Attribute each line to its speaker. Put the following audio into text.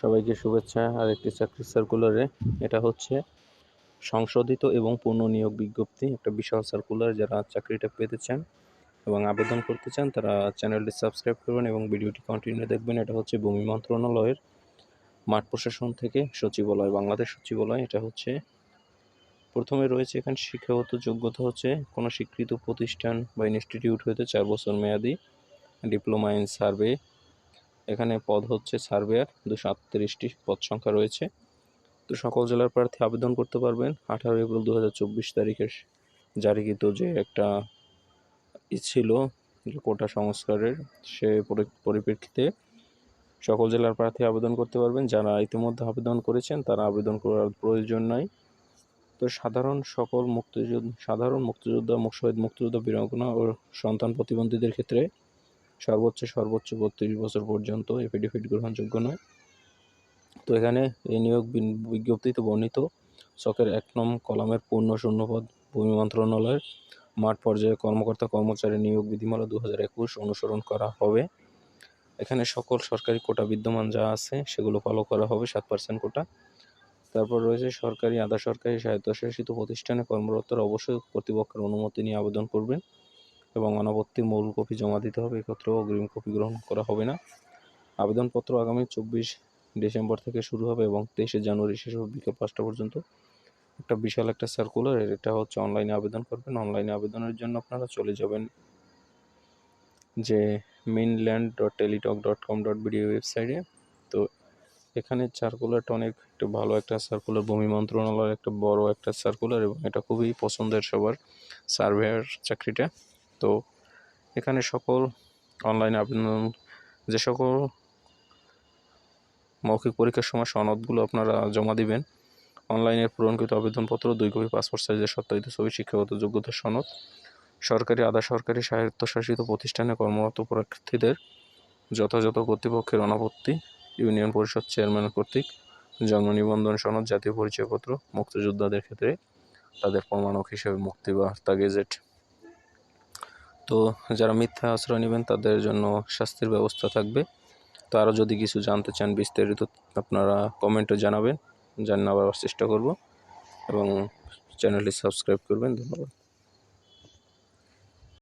Speaker 1: সবাইকে শুভেচ্ছা। আর একটি চাকরির সার্কুলারে এটা হচ্ছে সংশোধিত এবং পূর্ণ নিয়োগ বিজ্ঞপ্তি, একটা বিশাল সার্কুলার যারা চাকরিটা পেতে চান এবং আবেদন করতে চান, তারা চ্যানেলটি সাবস্ক্রাইব করবেন এবং ভিডিওটি কন্টিনিউ দেখবেন। এটা হচ্ছে ভূমি মন্ত্রণালয়ের মাঠ প্রশাসন থেকে সচিবালয়, বাংলাদেশ সচিবালয়। এটা হচ্ছে প্রথমে রয়েছে এখানে শিক্ষাগত যোগ্যতা হচ্ছে কোনো স্বীকৃত প্রতিষ্ঠান বা ইনস্টিটিউট হইতে চার বছর মেয়াদি ডিপ্লোমা ইন সার্ভে এখানে পদ হচ্ছে সার্ভেয়ার। দুশো আটত্রিশটি পদ সংখ্যা রয়েছে। তো সকল জেলার প্রার্থী আবেদন করতে পারবেন। আঠারো এপ্রিল দু হাজার চব্বিশ তারিখের জারিকৃত যে একটা ছিল কোটা সংস্কারের, সে পরি- পরিপ্রেক্ষিতে সকল জেলার প্রার্থী আবেদন করতে পারবেন। যারা ইতিমধ্যে আবেদন করেছেন, তারা আবেদন করার প্রয়োজন নাই। তো সাধারণ সকল মুক্তিযোদ্ধা, সাধারণ মুক্তিযোদ্ধা শহীদ মুক্তিযোদ্ধা, বীরাঙ্গনা ও সন্তান প্রতিবন্ধীদের ক্ষেত্রে সর্বোচ্চ সর্বোচ্চ বত্রিশ বছর পর্যন্ত এফিডেভিট গ্রহণযোগ্য নয়। তো এখানে এই নিয়োগ বিজ্ঞপ্তিতে বর্ণিত চকের এক নং কলামের পূর্ণ শূন্যপদ, ভূমি মন্ত্রণালয়ের মাঠ পর্যায়ে কর্মকর্তা, কর্মচারী নিয়োগ বিধিমালা দু হাজার একুশ অনুসরণ করা হবে। এখানে সকল সরকারি কোটা বিদ্যমান যা আছে সেগুলো ফলো করা হবে, সাত পার্সেন্ট কোটা। তারপর রয়েছে সরকারি, আধা সরকারি স্বায়ত্তশাসিত প্রতিষ্ঠানে কর্মরতরা অবশ্যই কর্তৃপক্ষের অনুমতি নিয়ে আবেদন করবেন। এবং অনাপত্তির মূল কপি জমা দিতে হবে এক্ষেত্রেও অগ্রিম কপি গ্রহণ করা হবে না। আবেদনপত্র আগামী চব্বিশ ডিসেম্বর থেকে শুরু হবে এবং তেইশে জানুয়ারি শেষ হবে বিকেল পাঁচটা পর্যন্ত। একটা বিশাল একটা সার্কুলার এটা হচ্ছে অনলাইনে আবেদন করবেন। অনলাইনে আবেদনের জন্য আপনারা চলে যাবেন যে mainland dot Teletalk dot com dot BD ওয়েবসাইটে তো এখানে সার্কুলারটা অনেক একটা ভালো একটা সার্কুলার ভূমি মন্ত্রণালয়ের একটা বড় একটা সার্কুলার এবং এটা খুবই পছন্দের সবার। সার্ভেয়ার চাকরিটা। তো এখানে সকল অনলাইনে আবেদন, যে সকল মৌখিক পরীক্ষার সময় সনদগুলো আপনারা জমা দিবেন অনলাইনে পূরণকৃত আবেদনপত্র, দুই কপি পাসপোর্ট সাইজের সত্যায়িত ছবি, শিক্ষাগত যোগ্যতার সনদ, সরকারি আধা সরকারি স্বায়ত্তশাসিত প্রতিষ্ঠানে কর্মরত প্রার্থীদের যথাযথ কর্তৃপক্ষের অনাপত্তি, ইউনিয়ন পরিষদ চেয়ারম্যান কর্তৃক জন্ম নিবন্ধন সনদ, জাতীয় পরিচয়পত্র, মুক্তিযোদ্ধাদের ক্ষেত্রে তাদের প্রমাণক হিসেবে মুক্তি বার্তা গেজেট। তো যারা মিথ্যা আশ্রয় নেবেন, তাদের জন্য শাস্তির ব্যবস্থা থাকবে। তো আরও যদি কিছু জানতে চান বিস্তারিত, আপনারা কমেন্টে জানাবেন। জানাবার চেষ্টা করব। এবং চ্যানেলটি সাবস্ক্রাইব করবেন। ধন্যবাদ।